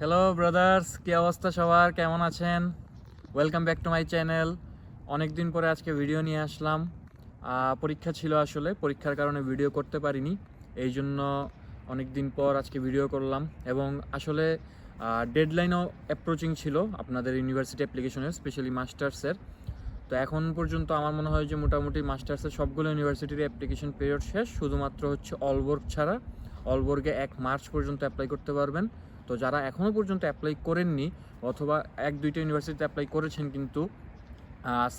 Hello brothers কি অবস্থা সবার? কেমন আছেন? Welcome back to my channel অনেক দিন পরে আজকে ভিডিও নিয়ে আসলাম। পরীক্ষা ছিল আসলে। পরীক্ষার কারণে ভিডিও করতে পারিনি। এই জন্য অনেক দিন পর আজকে ভিডিও করলাম। এবং আসলে ডেডলাইনও অ্যাপ্রোচিং ছিল আপনাদের ইউনিভার্সিটি অ্যাপ্লিকেশনের স্পেশালি মাস্টার্সের তো এখন পর্যন্ত আমার মনে হয় যে মোটামুটি মাস্টার্সের সবগুলো ইউনিভার্সিটির অ্যাপ্লিকেশন পিরিয়ড শেষ। শুধুমাত্র হচ্ছে অলবর্গ ছাড়া। অলবর্গে এক মার্চ পর্যন্ত অ্যাপ্লাই করতে পারবেন। তো যারা এখনও পর্যন্ত অ্যাপ্লাই করেননি অথবা এক, দুইটা ইউনিভার্সিটিতে অ্যাপ্লাই করেছেন কিন্তু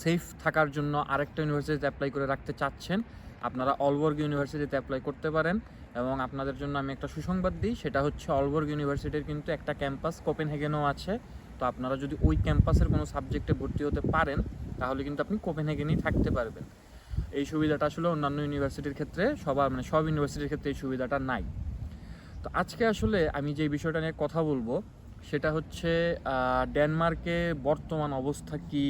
সেফ থাকার জন্য আরেকটা ইউনিভার্সিটিতে অ্যাপ্লাই করে রাখতে চাচ্ছেন, আপনারা অলবর্গ ইউনিভার্সিটিতে অ্যাপ্লাই করতে পারেন এবং আপনাদের জন্য আমি একটা সুসংবাদ দিই, সেটা হচ্ছে অলবর্গ ইউনিভার্সিটির কিন্তু একটা ক্যাম্পাস কোপেনহেগেনও আছে। তো আপনারা যদি ওই ক্যাম্পাসের কোনো সাবজেক্টে ভর্তি হতে পারেন, তাহলে কিন্তু আপনি কোপেনহেগেনেই থাকতে পারবেন। এই সুবিধাটা আসলে অন্যান্য ইউনিভার্সিটির ক্ষেত্রে সবার মানে সব ইউনিভার্সিটির ক্ষেত্রে এই সুবিধাটা নাই। তো আজকে আসলে আমি যে বিষয়টা নিয়ে কথা বলব, সেটা হচ্ছে ডেনমার্কে বর্তমান অবস্থা কি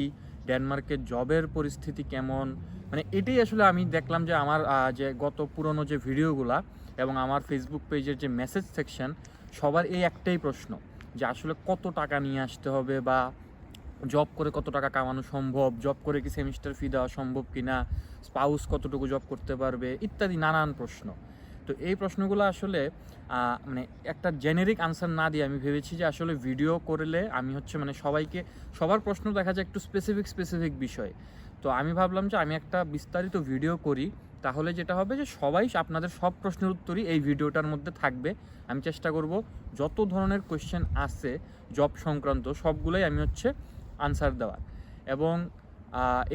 ডেনমার্কের জবের পরিস্থিতি কেমন? মানে এটাই আসলে আমি দেখলাম যে আমার যে গত পুরনো যে ভিডিওগুলা এবং আমার ফেসবুক পেজের যে মেসেজ সেকশন সবার এই একটাই প্রশ্ন, যে আসলে কত টাকা নিয়ে আসতে হবে বা জব করে কত টাকা কামানো সম্ভব জব করে কি সেমিস্টার ফি দেওয়া সম্ভব কিনা স্পাউস কতটুকু জব করতে পারবে, ইত্যাদি নানান প্রশ্ন। তো এই প্রশ্নগুলো আসলে মানে একটা জেনেরিক আনসার না দিয়ে আমি ভেবেছি যে আসলে ভিডিও করলে আমি হচ্ছে মানে সবাইকে, সবার প্রশ্ন দেখা যায় একটু স্পেসিফিক স্পেসিফিক বিষয়। তো আমি ভাবলাম যে আমি একটা বিস্তারিত ভিডিও করি, তাহলে যেটা হবে যে সবাই আপনাদের সব প্রশ্নের উত্তরই এই ভিডিওটার মধ্যে থাকবে। আমি চেষ্টা করব যত ধরনের কোয়েশ্চেন আছে জব সংক্রান্ত সবগুলোই আমি হচ্ছে আনসার দেওয়ার। এবং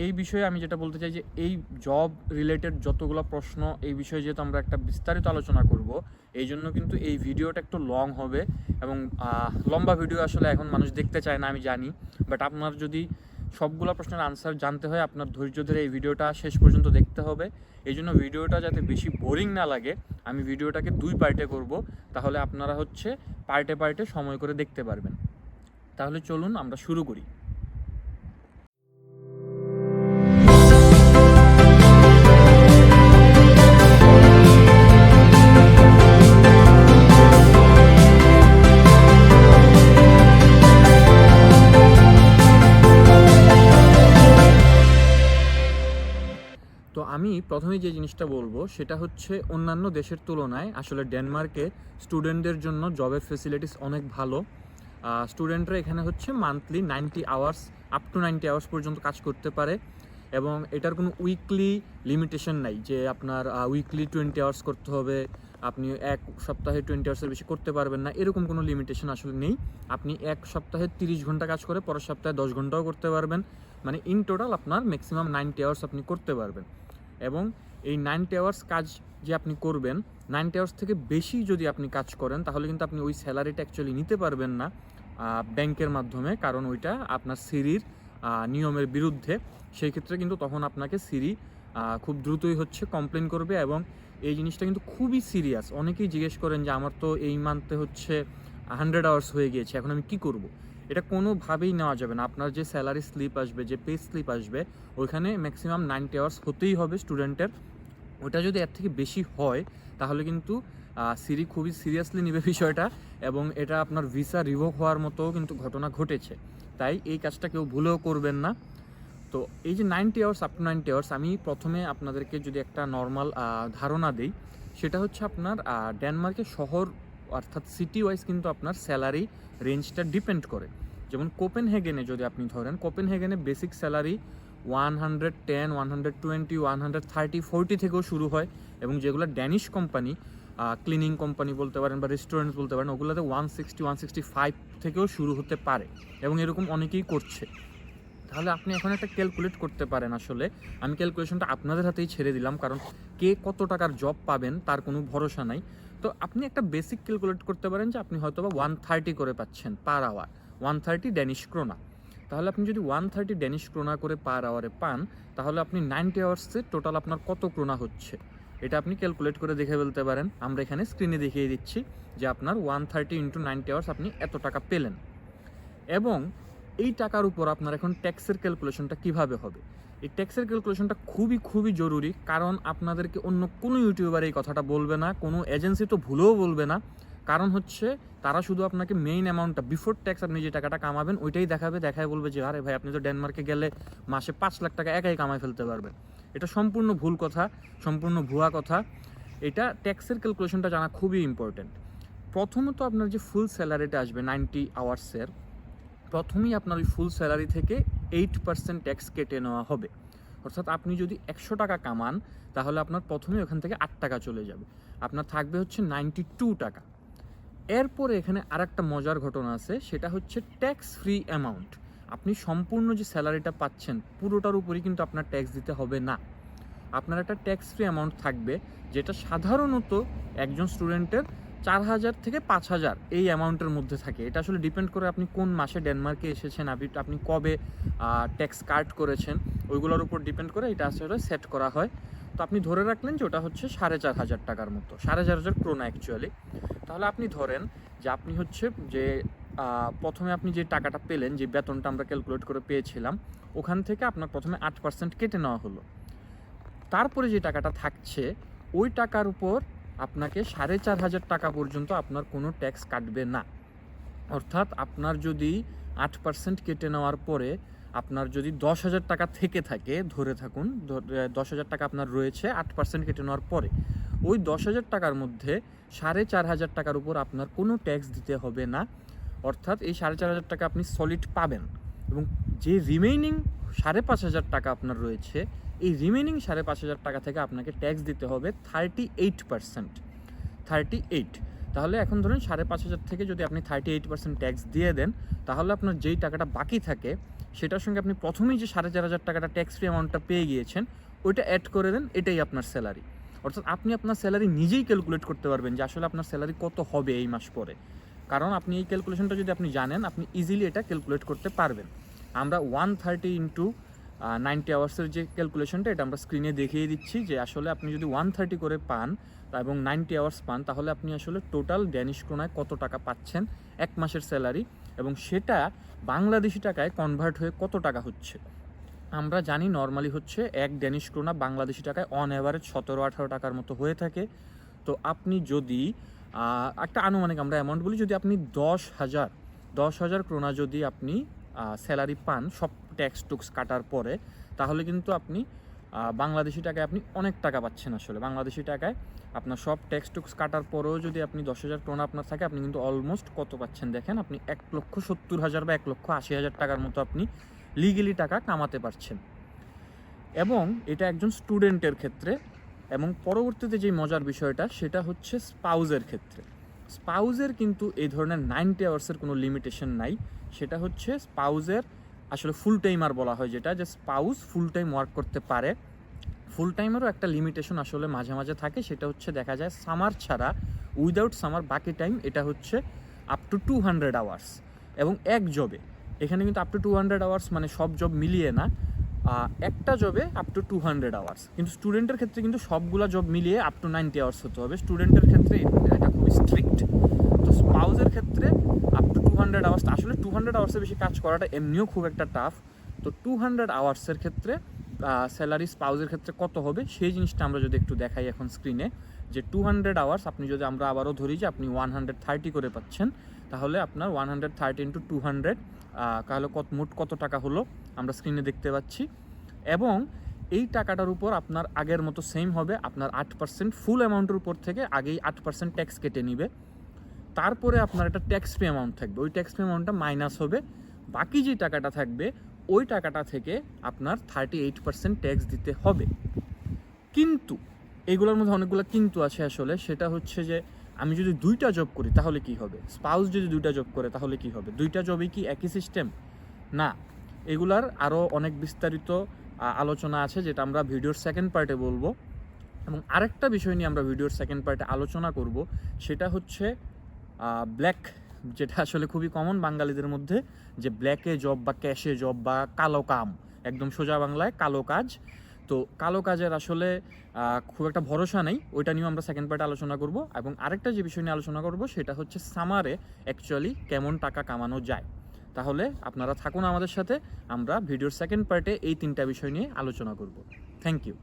এই বিষয়ে আমি যেটা বলতে চাই যে এই জব রিলেটেড যতগুলো প্রশ্ন, এই বিষয়ে যেহেতু আমরা একটা বিস্তারিত আলোচনা করব, এই জন্য কিন্তু এই ভিডিওটা একটু লং হবে এবং লম্বা ভিডিও আসলে এখন মানুষ দেখতে চায় না, আমি জানি। বাট আপনার যদি সবগুলো প্রশ্নের আনসার জানতে হয়, আপনার ধৈর্য ধরে এই ভিডিওটা শেষ পর্যন্ত দেখতে হবে। এই জন্য ভিডিওটা যাতে বেশি বোরিং না লাগে, আমি ভিডিওটাকে দুই পার্টে করব। তাহলে আপনারা হচ্ছে পার্টে পার্টে সময় করে দেখতে পারবেন। তাহলে চলুন আমরা শুরু করি। প্রথমে যে জিনিসটা বলব, সেটা হচ্ছে অন্যান্য দেশের তুলনায় আসলে ডেনমার্কে স্টুডেন্টদের জন্য জবের ফেসিলিটিস অনেক ভালো। স্টুডেন্টরা এখানে হচ্ছে monthly ninety hours up to ninety hours পর্যন্ত কাজ করতে পারে এবং এটার কোনো উইকলি লিমিটেশন নাই যে আপনার উইকলি টোয়েন্টি আওয়ার্স করতে হবে, আপনি এক সপ্তাহে টোয়েন্টি আওয়ার্সের বেশি করতে পারবেন না, এরকম কোনো লিমিটেশন আসলে নেই। আপনি এক সপ্তাহে তিরিশ ঘণ্টা কাজ করে পরের সপ্তাহে দশ ঘন্টাও করতে পারবেন। মানে ইন টোটাল আপনার ম্যাক্সিমাম নাইনটি আওয়ার্স আপনি করতে পারবেন। এবং এই নাইনটি আওয়ার্স কাজ যে আপনি করবেন নাইনটি আওয়ার্স থেকে বেশি যদি আপনি কাজ করেন, তাহলে কিন্তু আপনি ওই স্যালারিটা অ্যাকচুয়ালি নিতে পারবেন না ব্যাংকের মাধ্যমে, কারণ ওইটা আপনার সিরির নিয়মের বিরুদ্ধে। সেই ক্ষেত্রে কিন্তু তখন আপনাকে সিরি খুব দ্রুতই হচ্ছে কমপ্লেন করবে এবং এই জিনিসটা কিন্তু খুবই সিরিয়াস অনেকেই জিজ্ঞেস করেন যে, আমার তো এই মান্থে হচ্ছে হান্ড্রেড আওয়ার্স হয়ে গিয়েছে, এখন আমি কি করব? এটা কোনোভাবেই নেওয়া যাবে না। আপনার যে স্যালারি স্লিপ আসবে, যে পে স্লিপ আসবে, ওইখানে ম্যাক্সিমাম নাইনটি আওয়ার্স হতেই হবে স্টুডেন্টের ওটা যদি এর থেকে বেশি হয়, তাহলে কিন্তু সিরি খুবই সিরিয়াসলি নেবে বিষয়টা এবং এটা আপনার ভিসা রিভোক হওয়ার মতো কিন্তু ঘটনা ঘটেছে। তাই এই কাজটা কেউ ভুলেও করবেন না। তো এই যে ninety hours up to ninety hours আমি প্রথমে আপনাদেরকে যদি একটা নর্মাল ধারণা দিই, সেটা হচ্ছে আপনার ডেনমার্কের শহর অর্থাৎ সিটি ওয়াইজ কিন্তু আপনার স্যালারি রেঞ্জটা ডিপেন্ড করে। যেমন কোপেন হেগেনে যদি আপনি ধরেন কোপেন হেগেনে basic salary one hundred ten, one hundred twenty, one hundred thirty, forty থেকেও শুরু হয় এবং যেগুলো ড্যানিশ কোম্পানি ক্লিনিং কোম্পানি বলতে পারেন বা রেস্টুরেন্ট বলতে পারেন, ওগুলোতে one sixty one sixty five থেকেও শুরু হতে পারে এবং এরকম অনেকেই করছে। তাহলে আপনি এখন একটা ক্যালকুলেট করতে পারেন আসলে। আমি ক্যালকুলেশনটা আপনাদের হাতেই ছেড়ে দিলাম, কারণ কে কত টাকার জব পাবেন তার কোনো ভরসা নাই। তো আপনি একটা বেসিক ক্যালকুলেট করতে পারেন যে আপনি হয়তো বা ওয়ান থার্টি করে পাচ্ছেন per hour. One thirty Danish krone তাহলে আপনি যদি ওয়ান থার্টি ড্যানিশ ক্রোনা করে পার আওয়ারে পান, তাহলে আপনি নাইনটি আওয়ার্সে টোটাল আপনার কত ক্রোনা হচ্ছে? এটা আপনি ক্যালকুলেট করে দেখে ফেলতে পারেন। আমরা এখানে স্ক্রিনে দেখিয়ে দিচ্ছি যে আপনার one thirty into ninety hours আপনি এত টাকা পেলেন। এবং এই টাকার উপর আপনার এখন ট্যাক্সের ক্যালকুলেশনটা কীভাবে হবে? এই ট্যাক্সের ক্যালকুলেশনটা খুবই খুবই জরুরি। কারণ আপনাদেরকে অন্য কোনো ইউটিউবার এই কথাটা বলবে না, কোনো এজেন্সি তো ভুলেও বলবে না। কারণ হচ্ছে তারা শুধু আপনাকে মেইন অ্যামাউন্টটা বিফোর ট্যাক্স আপনি যে টাকাটা কামাবেন, ওইটাই দেখাবে, দেখায় বলবে যে, আরে ভাই, আপনি তো ডেনমার্কে গেলে মাসে পাঁচ লাখ টাকা একাই কামাই ফেলতে পারবেন। এটা সম্পূর্ণ ভুল কথা, সম্পূর্ণ ভুয়া কথা। এটা ট্যাক্সের ক্যালকুলেশনটা জানা খুবই ইম্পর্টেন্ট প্রথমত আপনার যে ফুল স্যালারিটা আসবে নাইনটি আওয়ার্সের প্রথমেই আপনার ওই ফুল স্যালারি থেকে এইট পার্সেন্ট ট্যাক্স কেটে নেওয়া হবে। অর্থাৎ আপনি যদি একশো টাকা কামান, তাহলে আপনার প্রথমেই ওখান থেকে আট টাকা চলে যাবে। আপনার থাকবে হচ্ছে নাইনটি টু টাকা। এরপরে এখানে আরেকটা মজার ঘটনা আছে, সেটা হচ্ছে ট্যাক্স ফ্রি অ্যামাউন্ট আপনি সম্পূর্ণ যে স্যালারিটা পাচ্ছেন, পুরোটার উপরই কিন্তু আপনার ট্যাক্স দিতে হবে না। আপনার একটা ট্যাক্স ফ্রি অ্যামাউন্ট থাকবে, যেটা সাধারণত একজন স্টুডেন্টের চার হাজার থেকে পাঁচ হাজার এই অ্যামাউন্টের মধ্যে থাকে। এটা আসলে ডিপেন্ড করে আপনি কোন মাসে ডেনমার্কে এসেছেন, আপনি আপনি কবে ট্যাক্স কাট করেছেন, ওইগুলোর উপর ডিপেন্ড করে এটা আসলে সেট করা হয়। তো আপনি ধরে রাখলেন যে ওটা হচ্ছে সাড়ে চার হাজার টাকার মতো, সাড়ে চার হাজার ক্রোনা অ্যাকচুয়ালি তাহলে আপনি ধরেন যে আপনি হচ্ছে যে প্রথমে আপনি যে টাকাটা পেলেন, যে বেতনটা আমরা ক্যালকুলেট করে পেয়েছিলাম, ওখান থেকে আপনার প্রথমে আট পার্সেন্ট কেটে নেওয়া হলো। তারপরে যে টাকাটা থাকছে, ওই টাকার উপর আপনাকে সাড়ে চার হাজার টাকা পর্যন্ত আপনার কোনো ট্যাক্স কাটবে না। অর্থাৎ আপনার যদি আট পার্সেন্ট কেটে নেওয়ার পরে আপনার যদি দশ হাজার টাকা থেকে থাকে, ধরে থাকুন দশ হাজার টাকা আপনার রয়েছে, আট পার্সেন্ট কেটে নেওয়ার পরে। ওই দশ হাজার টাকার মধ্যে সাড়ে চার হাজার টাকার উপর আপনার কোনো ট্যাক্স দিতে হবে না। অর্থাৎ এই সাড়ে চার হাজার টাকা আপনি সলিড পাবেন এবং যে রিমেইনিং সাড়ে পাঁচ হাজার টাকা আপনার রয়েছে, এই রিমেইনিং সাড়ে পাঁচ হাজার টাকা থেকে আপনাকে ট্যাক্স দিতে হবে thirty eight percent thirty eight তাহলে এখন ধরুন সাড়ে পাঁচ হাজার থেকে যদি আপনি থার্টি এইট পার্সেন্ট ট্যাক্স দিয়ে দেন, তাহলে আপনার যেই টাকাটা বাকি থাকে, সেটার সঙ্গে আপনি প্রথমেই যে সাড়ে চার হাজার টাকাটা ট্যাক্স ফ্রি অ্যামাউন্টটা পেয়ে গিয়েছেন, ওইটা অ্যাড করে দেন, এটাই আপনার স্যালারি অর্থাৎ আপনি আপনার স্যালারি নিজেই ক্যালকুলেট করতে পারবেন যে আসলে আপনার স্যালারি কত হবে এই মাস পরে। কারণ আপনি এই ক্যালকুলেশনটা যদি আপনি জানেন, আপনি ইজিলি এটা ক্যালকুলেট করতে পারবেন। আমরা ওয়ান থার্টি ইন্টু নাইনটি আওয়ার্সের যে ক্যালকুলেশনটা এটা আমরা স্ক্রিনে দেখিয়ে দিচ্ছি যে আসলে আপনি যদি ওয়ান থার্টি করে পান এবং নাইনটি আওয়ার্স পান, তাহলে আপনি আসলে টোটাল ড্যানিশ ক্রোনায় কত টাকা পাচ্ছেন এক মাসের স্যালারি এবং সেটা বাংলাদেশি টাকায় কনভার্ট হয়ে কত টাকা হচ্ছে? আমরা জানি নর্মালি হচ্ছে এক ড্যানিশ ক্রোনা বাংলাদেশি টাকায় অন অ্যাভারেজ সতেরো, আঠারো টাকার মতো হয়ে থাকে। তো আপনি যদি একটা আনুমানিক আমরা অ্যামাউন্ট বলি, যদি আপনি দশ হাজার দশ হাজার ক্রোনা যদি আপনি স্যালারি পান, সব ট্যাক্স টুক্স কাটার পরে, তাহলে কিন্তু আপনি বাংলাদেশি টাকায় আপনি অনেক টাকা পাচ্ছেন আসলে। বাংলাদেশি টাকায় আপনার সব ট্যাক্স টুক্স কাটার পরেও যদি আপনি দশ হাজার ক্রোনা আপনার থাকে, আপনি কিন্তু অলমোস্ট কত পাচ্ছেন? দেখেন, আপনি এক লক্ষ সত্তর হাজার বা এক লক্ষ আশি হাজার টাকার মতো আপনি লিগেলি টাকা কামাতে পারছেন। এবং এটা একজন স্টুডেন্টের ক্ষেত্রে এবং পরবর্তীতে যে মজার বিষয়টা, সেটা হচ্ছে স্পাউজের ক্ষেত্রে। স্পাউজের কিন্তু এই ধরনের নাইনটি আওয়ার্সের কোনো লিমিটেশন নাই। সেটা হচ্ছে স্পাউজের আসলে ফুল টাইমার বলা হয় যেটা, যে স্পাউস ফুল টাইম ওয়ার্ক করতে পারে। ফুল টাইমেরও একটা লিমিটেশন আসলে মাঝে মাঝে থাকে, সেটা হচ্ছে দেখা যায় সামার ছাড়া উইদাউট সামার বাকি টাইম এটা হচ্ছে up to two hundred hours এবং এক জবে এখানে কিন্তু up to two hundred hours মানে সব জব মিলিয়ে না। একটা জবে up to two hundred hours কিন্তু স্টুডেন্টের ক্ষেত্রে কিন্তু সবগুলা জব মিলিয়ে আপ টু নাইনটি আওয়ার্স হতে হবে। স্টুডেন্টের ক্ষেত্রে এটা খুবই স্ট্রিক্ট তো স্পাউজের ক্ষেত্রে up to two hundred hours আসলে টু হান্ড্রেড আওয়ার্সের বেশি কাজ করাটা এমনিও খুব একটা টাফ তো টু হান্ড্রেড আওয়ার্সের ক্ষেত্রে স্যালারি স্পাউজের ক্ষেত্রে কত হবে? সেই জিনিসটা আমরা যদি একটু দেখাই এখন স্ক্রিনে যে টু হান্ড্রেড আওয়ার্স আপনি যদি আমরা আবারও ধরি যে আপনি ওয়ান হান্ড্রেড থার্টি করে পাচ্ছেন তাহলে আপনার one hundred thirty into two hundred তাহলে কত, মোট কত টাকা হলো আমরা স্ক্রিনে দেখতে পাচ্ছি। এবং এই টাকাটার উপর আপনার আগের মতো সেম হবে, আপনার আট পার্সেন্ট ফুল অ্যামাউন্টের উপর থেকে আগেই আট পার্সেন্ট ট্যাক্স কেটে নিবে। তারপরে আপনার একটা ট্যাক্স ফ্রি অ্যামাউন্ট থাকবে, ওই ট্যাক্স ফ্রি অ্যামাউন্টটা মাইনাস হবে। বাকি যে টাকাটা থাকবে, ওই টাকাটা থেকে আপনার থার্টি এইট পার্সেন্ট ট্যাক্স দিতে হবে। কিন্তু, এগুলোর মধ্যে অনেকগুলো কিন্তু আছে আসলে, সেটা হচ্ছে যে আমি যদি দুইটা জব করি, তাহলে কি হবে? স্পাউস যদি দুইটা জব করে, তাহলে কি হবে? দুইটা জবই কি একই সিস্টেম না। এগুলার আরও অনেক বিস্তারিত আলোচনা আছে, যেটা আমরা ভিডিওর সেকেন্ড পার্টে বলব। এবং আরেকটা বিষয় নিয়ে আমরা ভিডিওর সেকেন্ড পার্টে আলোচনা করব, সেটা হচ্ছে ব্ল্যাক যেটা আসলে খুবই কমন বাঙালিদের মধ্যে, যে ব্ল্যাকে জব বা ক্যাশে জব বা কালো কাম, একদম সোজা বাংলায় কালো কাজ। তো কালো কাজের আসলে খুব একটা ভরসা নেই, ওইটা নিয়েও আমরা সেকেন্ড পার্টে আলোচনা করব। এবং আরেকটা যে বিষয় নিয়ে আলোচনা করব, সেটা হচ্ছে সামারে অ্যাকচুয়ালি কেমন টাকা কামানো যায়। তাহলে আপনারা থাকুন আমাদের সাথে, আমরা ভিডিওর সেকেন্ড পার্টে এই তিনটা বিষয় নিয়ে আলোচনা করব। Thank you